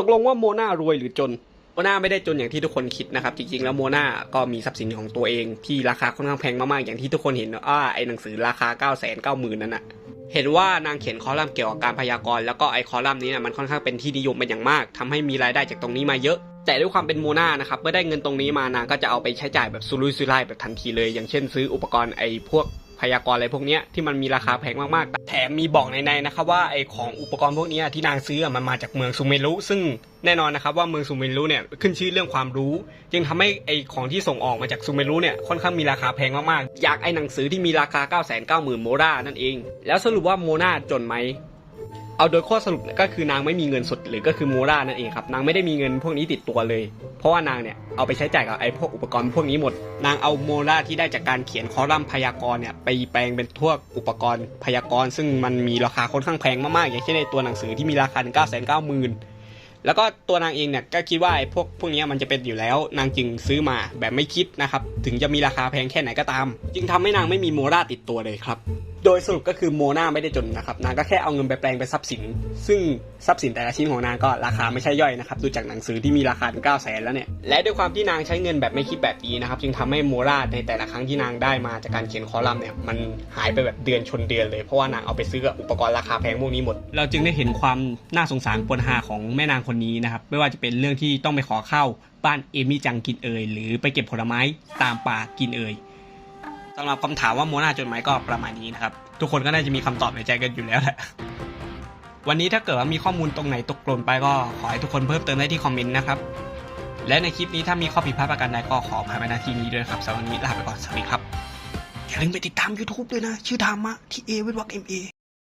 ตกลงว่าโมนารวยหรือจนโมนาไม่ได้จนอย่างที่ทุกคนคิดนะครับ จริงๆแล้วโมนาก็มีทรัพย์สินของตัวเองที่ราคาค่อนข้างแพงมากๆอย่างที่ทุกคนเห็นว่าไอ้หนังสือราคา9 9 0 0 0 0นั่นน่ะเห็นว่านางเขียนคอลัมน์เกี่ยวกับการพยากรณ์แล้วก็ไอ้คอลัมน์นี้นี่ยมันค่อนข้างเป็นที่นิยมเป็นอย่างมากทำให้มีรายได้จากตรงนี้มาเยอะ แต่ด้วยความเป็นโมนานะครับเมื่อได้เงินตรงนี้มานางก็จะเอาไปใช้จ่ายแบบสุรุ่ยสุร่ายแบบทันทีเลย อย่างเช่น ซื้ออุปกรณ์ไอ้พวก พยากรณ์อะไรพวกเนี้ยที่มันมีราคาแพงมากๆ แถมมีบอกในในๆนะครับว่าไอ้ของอุปกรณ์พวกเนี้ยที่นางซื้ออะมันมาจากเมืองซูเมรุซึ่งแน่นอนนะครับว่าเมืองซูเมรุเนี่ยขึ้นชื่อเรื่องความรู้ จึงทำให้ไอ้ของที่ส่งออกมาจากซูเมรุเนี่ยค่อนข้างมีราคาแพงมากๆอยากไอ้หนังสือที่มีราคา 9 9 0 0 0 0โมรานั่นเอง แล้วสรุปว่าโมนาจนไหม เอาโดยข้อสรุปก็คือนางไม่มีเงินสดหรือก็คือโมรานั่นเองครับนางไม่ได้มีเงินพวกนี้ติดตัวเลย เพราะว่านางเนี่ยเอาไปใช้จ่ายกับไอ้พวกอุปกรณ์พวกนี้หมด นางเอาโมราที่ได้จากการเขียนคอลัมน์พยากรณ์เนี่ยไปแปลงเป็นพวกอุปกรณ์พยากรณ์ ซึ่งมันมีราคาค่อนข้างแพงมากๆอย่างเช่นในตัวหนังสือที่มีราคาถึง9 9 0 0 0 0แล้วก็ตัวนางเองเนี่ยก็คิดว่าไอ้พวกพวกนี้มันจะเป็นอยู่แล้ว นางจึงซื้อมาแบบไม่คิดนะครับถึงจะมีราคาแพงแค่ไหนก็ตาม จึงทำให้นางไม่มีโมราติดตัวเลยครับ โดยสรุปก็คือโมนาไม่ได้จนนะครับนางก็แค่เอาเงินไปแปลงเป็นทรัพย์สิน ซึ่งทรัพย์สินแต่ละชิ้นของนางก็ราคาไม่ใช่ย่อยนะครับดูจากหนังสือที่มีราคาถึง9 0 0 0 0แสนแล้วเนี่ยและด้วยความที่นางใช้เงินแบบไม่คิดแบบนี้นะครับจึงทำให้โมราในแต่ละครั้งที่นางได้มาจากการเขียนคอลัมน์เนี่ยมันหายไปแบบเดือนชนเดือนเลยเพราะว่านางเอาไปซื้ออุปกรณ์ราคาแพงพวกนี้หมด เราจึงได้เห็นความน่าสงสารปนหาของแม่นางคนนี้นะครับไม่ว่าจะเป็นเรื่องที่ต้องไปขอเข้าบ้านเอมี่จังกินเอ่ยหรือไปเก็บผลไม้ตามป่ากินเอ่ยำหรับคำถามว่าโมนาจดไหมก็ประมาณนี้นะครับ ทุกคนก็น่าจะมีคำตอบในใจกันอยู่แล้วแหละวันนี้ถ้าเกิดว่ามีข้อมูลตรงไหนตกหล่นไปก็ขอให้ทุกคนเพิ่มเติมได้ที่คอมเมนต์นะครับ และในคลิปนี้ถ้ามีข้อผิดพลาดประการใดก็ขออภัยมาณที่นี้ด้วยครับสำหรับวันนี้ลาไปก่อนสวัสดีครับอย่าลืมไปติดตาม YouTube ด้วยนะ ชื่อธรรมะที่เอวิทวักเอ็มเอ